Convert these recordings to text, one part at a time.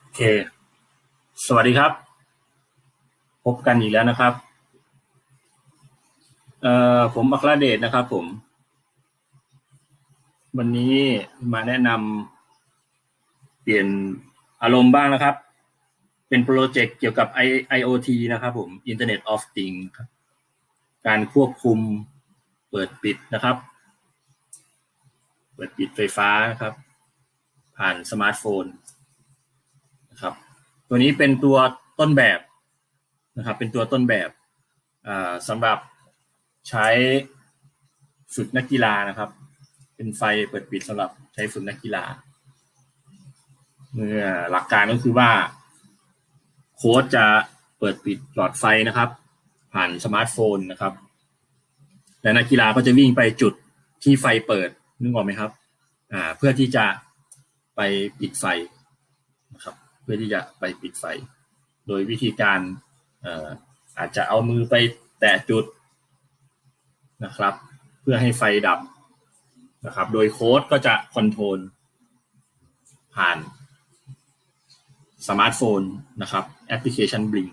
โอเค สวัสดีครับ พบกันอีกแล้วนะครับ เอ่อผมอัครเดชนะครับผม วันนี้มาแนะนำเปลี่ยนอารมณ์บ้างนะครับ เป็นโปรเจกต์เกี่ยวกับ IoT นะครับผม Internet of Things ครับการควบคุมเปิดปิดนะครับ เปิดปิดไฟฟ้านะครับ ผ่านสมาร์ทโฟนนะครับ ตัวนี้เป็นตัวต้นแบบนะครับ เป็นตัวต้นแบบสำหรับใช้ฝึกนักกีฬานะครับ เป็นไฟเปิดปิดสำหรับใช้ฝึกนักกีฬาเมื่อหลักการก็คือว่า โค้ดจะเปิดปิดหลอดไฟนะครับ ผ่านสมาร์ทโฟนนะครับ และนักกีฬาก็จะวิ่งไปจุดที่ไฟเปิดนึกออกไหมครับ อ่า เพื่อที่จะ ไปปิดไฟนะครับ เพื่อที่จะไปปิดไฟ โดยวิธีการเอ่อาจจะเอามือไปแตะจุดนะครับ เพื่อให้ไฟดับนะครับ โดยโค้ดก็จะคอนโทรลผ่านสมาร์ทโฟนนะครับแอปพลิเคชัน Blink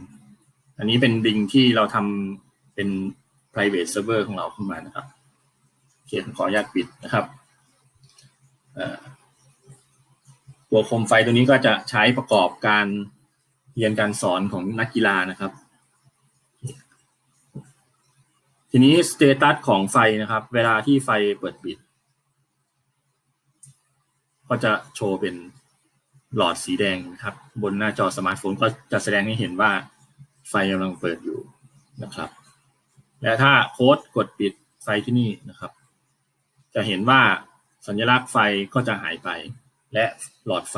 อันนี้เป็น Blink ที่เราทำเป็น private server ของเราขึ้นมานะครับโอเคผมขออนุญาตปิดนะครับัวโคมไฟตัวนี้ก็จะใช้ประกอบการเรียนการสอนของนักกีฬานะครับ ทีนี้สเตตัสของไฟนะครับ เวลาที่ไฟเปิดปิด ก็จะโชว์เป็นหลอดสีแดงนะครับ บนหน้าจอสมาร์ทโฟนก็จะแสดงให้เห็นว่าไฟกำลังเปิดอยู่นะครับ และถ้าโค้ดกดปิดไฟที่นี่นะครับ จะเห็นว่าสัญลักษณ์ไฟก็จะหายไป และหลอดไฟ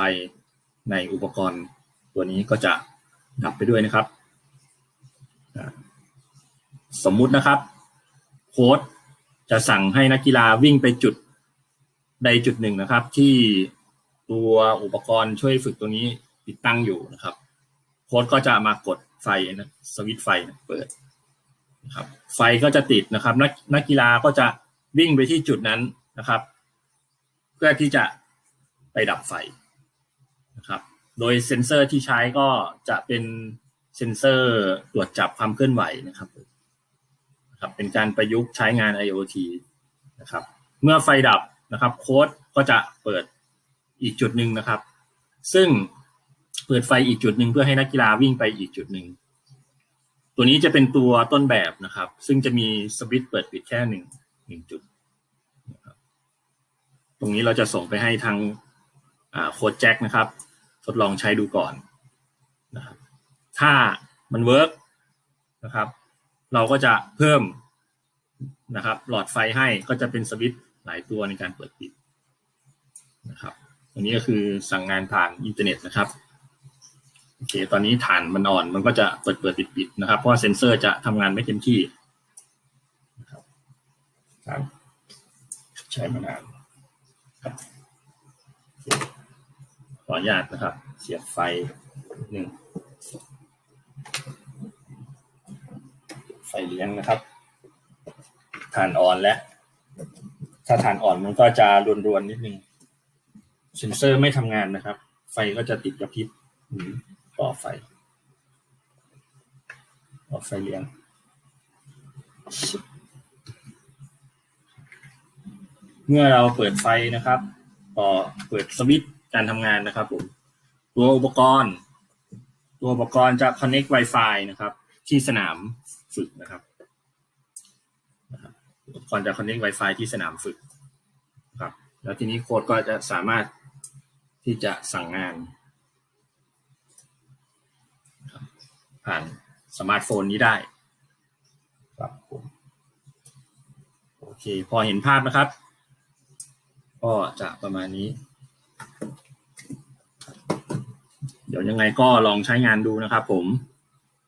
ในอุปกรณ์ตัวนี้ก็จะดับไปด้วยนะครับ สมมุตินะครับ โค้ดจะสั่งให้นักกีฬาวิ่งไปจุดใดจุดหนึ่งนะครับ ที่ตัวอุปกรณ์ช่วยฝึกตัวนี้ติดตั้งอยู่นะครับ โค้ดก็จะมากดไฟนะสวิตไฟนะเปิดนะครับไฟก็จะติดนะครับ นักนักกีฬาก็จะวิ่งไปที่จุดนั้นนะครับ เพื่อที่จะ ไปดับไฟนะครับ โดยเซ็นเซอร์ที่ใช้ก็จะเป็นเซ็นเซอร์ตรวจจับความเคลื่อนไหวนะครับนะครับ เป็นการประยุกต์ใช้งาน IoT นะครับ เมื่อไฟดับนะครับ โค้ดก็จะเปิดอีกจุดหนึ่งนะครับ ซึ่งเปิดไฟอีกจุดหนึ่งเพื่อให้นักกีฬาวิ่งไปอีกจุดหนึ่งตัวนี้จะเป็นตัวต้นแบบนะครับ ซึ่งจะมีสวิตช์เปิดปิดแค่หนึ่งหนึ่งจุดนะครับตรงนี้เราจะส่งไปให้ทาง โค้ดแจ็คนะครับ ทดลองใช้ดูก่อนนะครับถ้ามันเวิร์กนะครับ เราก็จะเพิ่มนะครับ หลอดไฟให้ก็จะเป็นสวิตช์หลายตัวในการเปิดปิดนะครับอันนี้ก็คือสั่งงานผ่านอินเทอร์เน็ตนะครับโอเค ตอนนี้ฐานมันอ่อน มันก็จะเปิดเปิดปิดปิดนะครับ เพราะว่าเซ็นเซอร์จะทำงานไม่เต็มที่นะครับใช้มานานครับ ขออนุญาตนะครับ เสียบไฟหนึ่งไฟเลี้ยงนะครับฐานอ่อนและถ้าฐานอ่อนมันก็จะรวนๆนิดนึงเซนเซอร์ไม่ทำงานนะครับ ไฟก็จะติดกระพริบต่อไฟต่อไฟเลี้ยงเมื่อเราเปิดไฟนะครับ ต่อเปิดสวิตช์ การทำงานนะครับผมตัวอุปกรณ์ ตัวอุปกรณ์จะ connect Wi-Fi นะครับ ที่สนามฝึกนะครับนะครับอุปกรณ์จะ connect Wi-Fi ที่สนามฝึกครับ แล้วทีนี้โค้ดก็จะสามารถที่จะสั่งงาน ผ่านสมาร์ทโฟนนี้ได้ครับผมโอเค พอเห็นภาพนะครับ ก็จะประมาณนี้ เดี๋ยวยังไงก็ลองใช้งานดูนะครับผม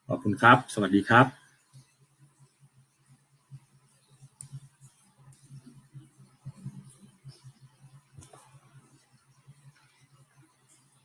ขอบคุณครับ สวัสดีครับ